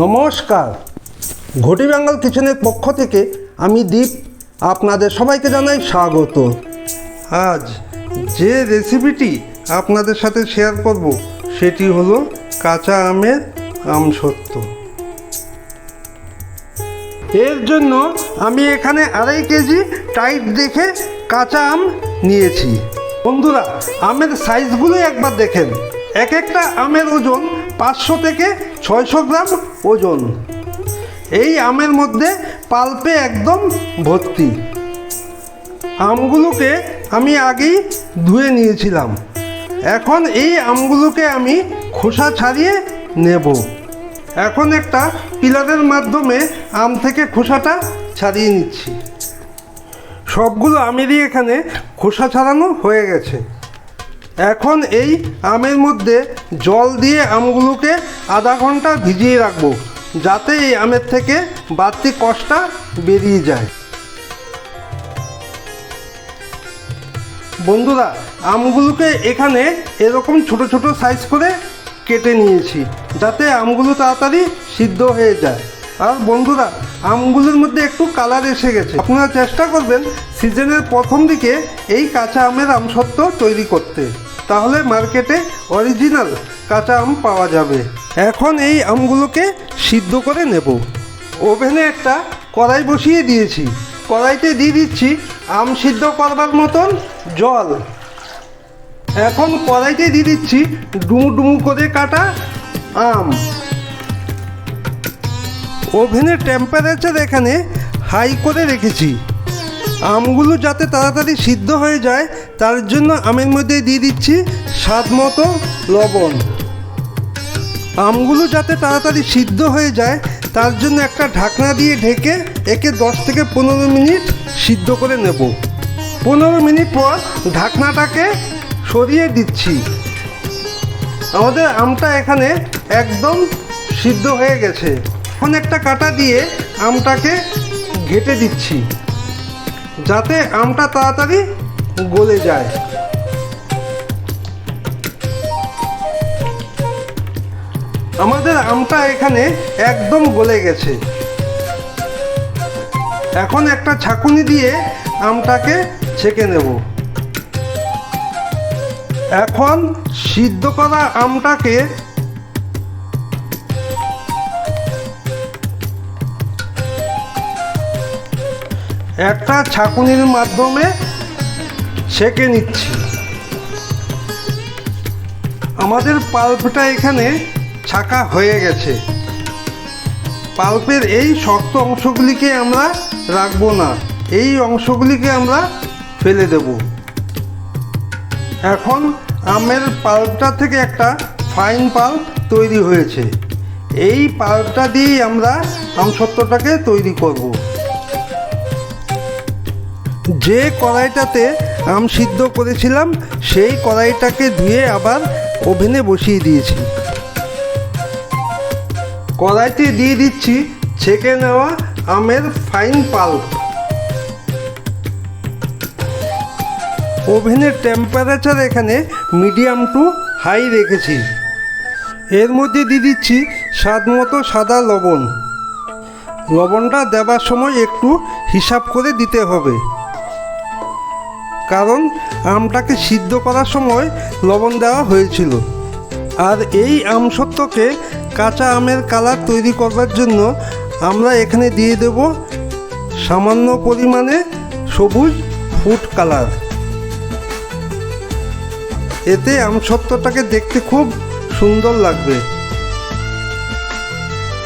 নমস্কার। ঘটি বেঙ্গল কিচেনের পক্ষ থেকে আমি দীপ, আপনাদের সবাইকে জানাই স্বাগত। আজ যে রেসিপিটি আপনাদের সাথে শেয়ার করব, সেটি হলো কাঁচা আমের আমসত্ত্ব এর জন্য আমি এখানে আড়াই কেজি টাইট দেখে কাঁচা আম নিয়েছি। বন্ধুরা, আমের সাইজগুলো একবার দেখেন। এক একটা আমের ওজন পাঁচশো থেকে ছয়শো গ্রাম ওজন। এই আমের মধ্যে পাল্পে একদম ভর্তি। আমগুলোকে আমি আগেই ধুয়ে নিয়েছিলাম। এখন এই আমগুলোকে আমি খোসা ছাড়িয়ে নেব। এখন একটা পিলারের মাধ্যমে আম থেকে খোসাটা ছাড়িয়ে নিচ্ছি। সবগুলো আমেরই এখানে খোসা ছাড়ানো হয়ে গেছে। এখন এই আমের মধ্যে জল দিয়ে আমগুলোকে আধা ঘণ্টা ভিজিয়ে রাখব, যাতে এই আমের থেকে বাড়তি কষটা বেরিয়ে যায়। বন্ধুরা, আমগুলোকে এখানে এরকম ছোট ছোট সাইজ করে কেটে নিয়েছি, যাতে আমগুলো তাড়াতাড়ি সিদ্ধ হয়ে যায়। আর বন্ধুরা, আমগুলোর মধ্যে একটু কালার এসে গেছে। আপনারা চেষ্টা করবেন সিজনের প্রথম দিকে এই কাঁচা আমের আমসত্ত্ব তৈরি করতে। তাহলে মার্কেটে অরিজিনাল কাঁচা আম পাওয়া যাবে। এখন এই আমগুলোকে সিদ্ধ করে নেব। ওভেনে একটা কড়াই বসিয়ে দিয়েছি। কড়াইতে দিয়ে দিচ্ছি আম সিদ্ধ করবার মতন জল। এখন কড়াইতে দিয়ে দিচ্ছি ডুমু ডুমু করে কাটা আম। ওভেনের টেম্পারেচার এখানে হাই করে রেখেছি। আমগুলো যাতে তাড়াতাড়ি সিদ্ধ হয়ে যায়, তার জন্য আমের মধ্যে দিয়ে দিচ্ছি স্বাদ মতো লবণ। আমগুলো যাতে তাড়াতাড়ি সিদ্ধ হয়ে যায়, তার জন্য একটা ঢাকনা দিয়ে ঢেকে একে দশ থেকে পনেরো মিনিট সিদ্ধ করে নেব। পনেরো মিনিট পর ঢাকনাটাকে সরিয়ে দিচ্ছি। আমাদের আমটা এখানে একদম সিদ্ধ হয়ে গেছে। এখন একটা কাটা দিয়ে আমটাকে ঘেটে দিচ্ছি, যাতে আমটা তাড়াতাড়ি গলে যায়। আমাদের আমটা এখানে একদম গলে গেছে। এখন একটা ছাকুনি দিয়ে আমটাকে ছেঁকে নেব। এখন সিদ্ধ করা আমটাকে একটা ছাকুনির মাধ্যমে ছেঁকে নিচ্ছি। আমাদের পাল্পটা এখানে ছাকা হয়ে গেছে। পাল্পের এই শক্ত অংশগুলিকে আমরা রাখব না। এই অংশগুলিকে আমরা ফেলে দেব। এখন আমের পাল্পটা থেকে একটা ফাইন পাল্প তৈরি হয়েছে। এই পাল্পটা দিয়েই আমরা আমসত্ত্বটাকে তৈরি করব। যে কড়াইটাতে আম সিদ্ধ করেছিলাম, সেই কড়াইটাকে ধুয়ে আবার ওভেনে বসিয়ে দিয়েছি। কড়াইতে দিয়ে দিচ্ছি ছেঁকে নেওয়া আমের ফাইন পাল্প ওভেনের টেম্পারেচার এখানে মিডিয়াম টু হাই রেখেছি। এর মধ্যে দিয়ে দিচ্ছি স্বাদ মতো সাদা লবণ। লবণটা দেবার সময় একটু হিসাব করে দিতে হবে। কারণ আমটাকে সিদ্ধ করার সময় লবণ দেওয়া হয়েছিল। আর এই আমসত্ত্বকে কাঁচা আমের কালার তৈরি করবার জন্য আমরা এখানে দিয়ে দেব সামান্য পরিমাণে সবুজ ফুড কালার। এতে আমসত্ত্বটাকে দেখতে খুব সুন্দর লাগবে।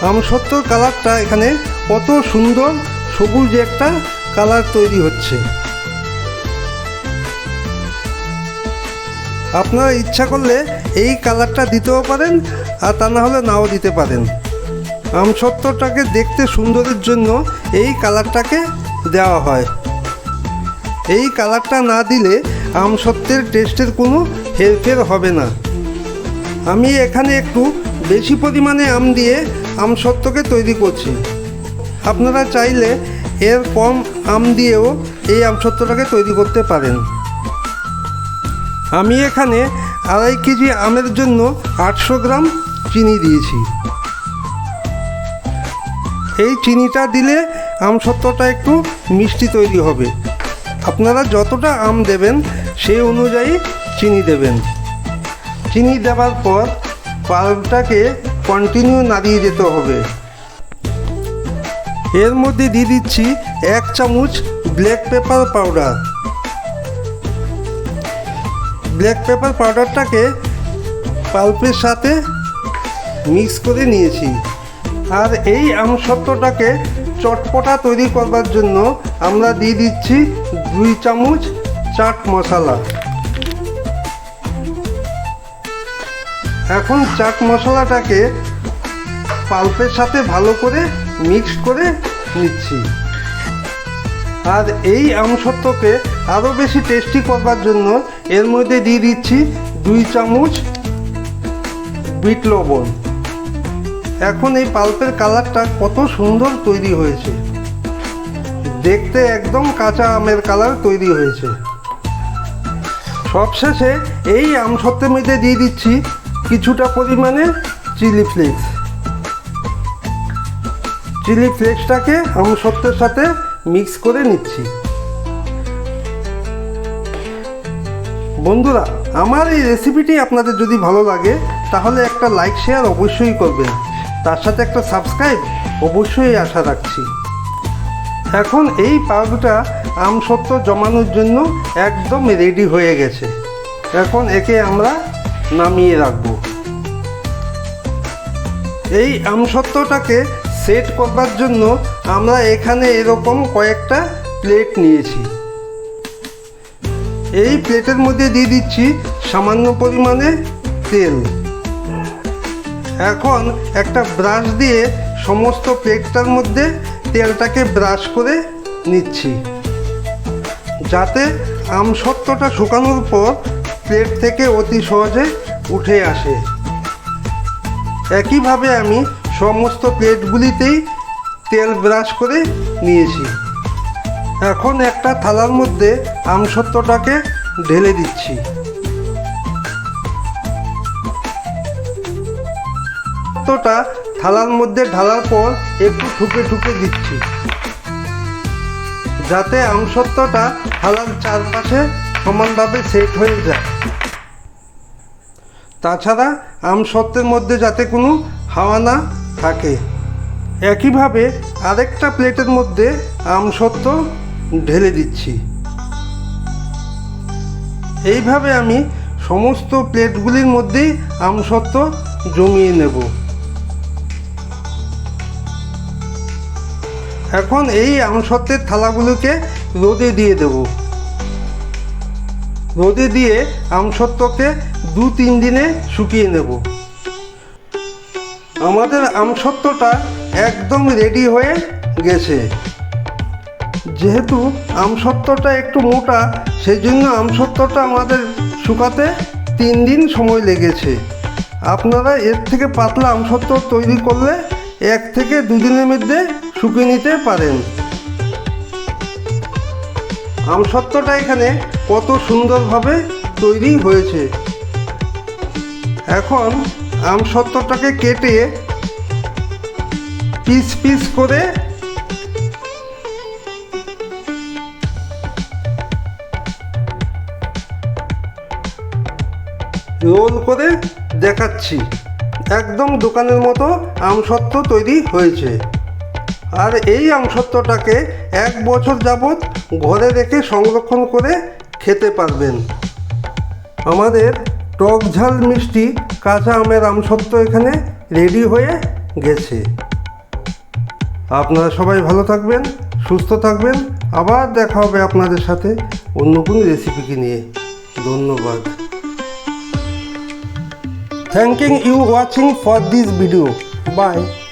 আমসত্ত্বর কালারটা এখানে কত সুন্দর সবুজ একটা কালার তৈরি হচ্ছে। আপনারা ইচ্ছা করলে এই কালারটা দিতেও পারেন আর তা না হলে নাও দিতে পারেন। আমসত্ত্বটাকে দেখতে সুন্দরের জন্য এই কালারটাকে দেওয়া হয়। এই কালারটা না দিলে আমসত্ত্বের টেস্টের কোনো হেরফের হবে না। আমি এখানে একটু বেশি পরিমাণে আম দিয়ে আমসত্ত্বকে তৈরি করছি। আপনারা চাইলে এর কম আম দিয়েও এই আমসত্ত্বটাকে তৈরি করতে পারেন। আমি এখানে আড়াই কেজি আমের জন্য আটশো গ্রাম চিনি দিয়েছি। এই চিনিটা দিলে আমসত্ত্বটা একটু মিষ্টি তৈরি হবে। আপনারা যতটা আম দেবেন সেই অনুযায়ী চিনি দেবেন। চিনি দেওয়ার পর পাল্পটাকে কন্টিনিউ নাড়িয়ে যেতে হবে। এর মধ্যে দিয়ে দিচ্ছি এক চামচ black pepper powder black pepper পাউডারটাকে পাল্পের সাথে মিক্স করে নিয়েছি। আর এই আমসত্ত্বটাকে চটপটা তৈরি করবার জন্য আমরা দিয়ে দিচ্ছি দুই চামচ চাট মশলা। এখন চাট মশলাটাকে পাল্পের সাথে ভালো করে মিক্স করে নিচ্ছি। আর এই আমসত্ত্বকে আরও বেশি টেস্টি করবার জন্য এর মধ্যে দিয়ে দিচ্ছি দুই চামচ বিট লবণ। এখন এই পাল্পের কালারটা কত সুন্দর তৈরি হয়েছে। দেখতে একদম কাঁচা আমের কালার তৈরি হয়েছে। সবশেষে এই আমসত্ত্বের মধ্যে দিয়ে দিচ্ছি কিছুটা পরিমাণে চিলি ফ্লেক্স। চিলি ফ্লেক্সটাকে আমসত্ত্বের সাথে মিক্স করে নিচ্ছি। বন্ধুরা, আমার এই রেসিপিটি আপনাদের যদি ভালো লাগে, তাহলে একটা লাইক শেয়ার অবশ্যই করবেন। তার সাথে একটা সাবস্ক্রাইব অবশ্যই আশা রাখছি। এখন এই পাউডারটা আমসত্ত্ব জমানোর জন্য একদম রেডি হয়ে গেছে। এখন একে আমরা নামিয়ে রাখব। এই আমসত্ত্বটাকে সেট করবার জন্য আমরা এখানে এরকম কয়েকটা প্লেট নিয়েছি। এই প্লেটের মধ্যে দিয়ে দিচ্ছি সামান্য পরিমাণে তেল। এখন একটা ব্রাশ দিয়ে সমস্ত প্লেটটার মধ্যে তেলটাকে ব্রাশ করে নিচ্ছি। যাতে আমসত্ত্বটা শুকানোর পর প্লেট থেকে অতি সহজে উঠে আসে। একইভাবে আমি সমস্ত প্লেটগুলিতেই তেল ব্রাশ করে নিয়েছি। এখন একটা থালার মধ্যে আমসত্ত্বটাকে ঢেলে দিচ্ছি। আমসত্ত্বটা থালার মধ্যে ঢালার পর একটু ঠুকে ঠুকে দিচ্ছি। যাতে আমসত্ত্বটা থালার চারপাশে সমানভাবে সেট হয়ে যায়। তাছাড়া আমসত্ত্বের মধ্যে যাতে কোনো হাওয়া না থাকে। একইভাবে আরেকটা প্লেটের মধ্যে আমসত্ত্ব ঢেলে দিচ্ছি। এইভাবে আমি সমস্ত প্লেটগুলির মধ্যেই আমসত্ত্ব জমিয়ে নেব। এখন এই আমসত্ত্বের থালাগুলোকে রোদে দিয়ে দেবো। রোদে দিয়ে আমসত্ত্বকে দু তিন দিনে শুকিয়ে নেব। আমাদের আমসত্ত্বটা একদম রেডি হয়ে গেছে। যেহেতু আমসত্ত্বটা একটু মোটা সেই জন্য আমসত্ত্বটা আমাদের শুকাতে তিন দিন সময় লেগেছে। আপনারা এর থেকে পাতলা আমসত্ত্ব তৈরি করলে এক থেকে দুদিনের মধ্যে শুকিয়ে নিতে পারেন। আমসত্ত্বটা এখানে কত সুন্দরভাবে তৈরি হয়েছে। এখন আমসত্ত্বটাকে কেটে পিস পিস করে রোল করে দেখাচ্ছি। একদম দোকানের মতো আমসত্ত্ব তৈরি হয়েছে। আর এই আমসত্ত্বটাকে এক বছর যাবৎ ঘরে রেখে সংরক্ষণ করে খেতে পারবেন। আমাদের টক ঝাল মিষ্টি কাঁচা আমের আমসত্ত্ব এখানে রেডি হয়ে গেছে। আপনারা সবাই ভালো থাকবেন, সুস্থ থাকবেন। আবার দেখা হবে আপনাদের সাথে অন্য কোনো রেসিপিকে নিয়ে। ধন্যবাদ। thanking you watching for this video. Bye.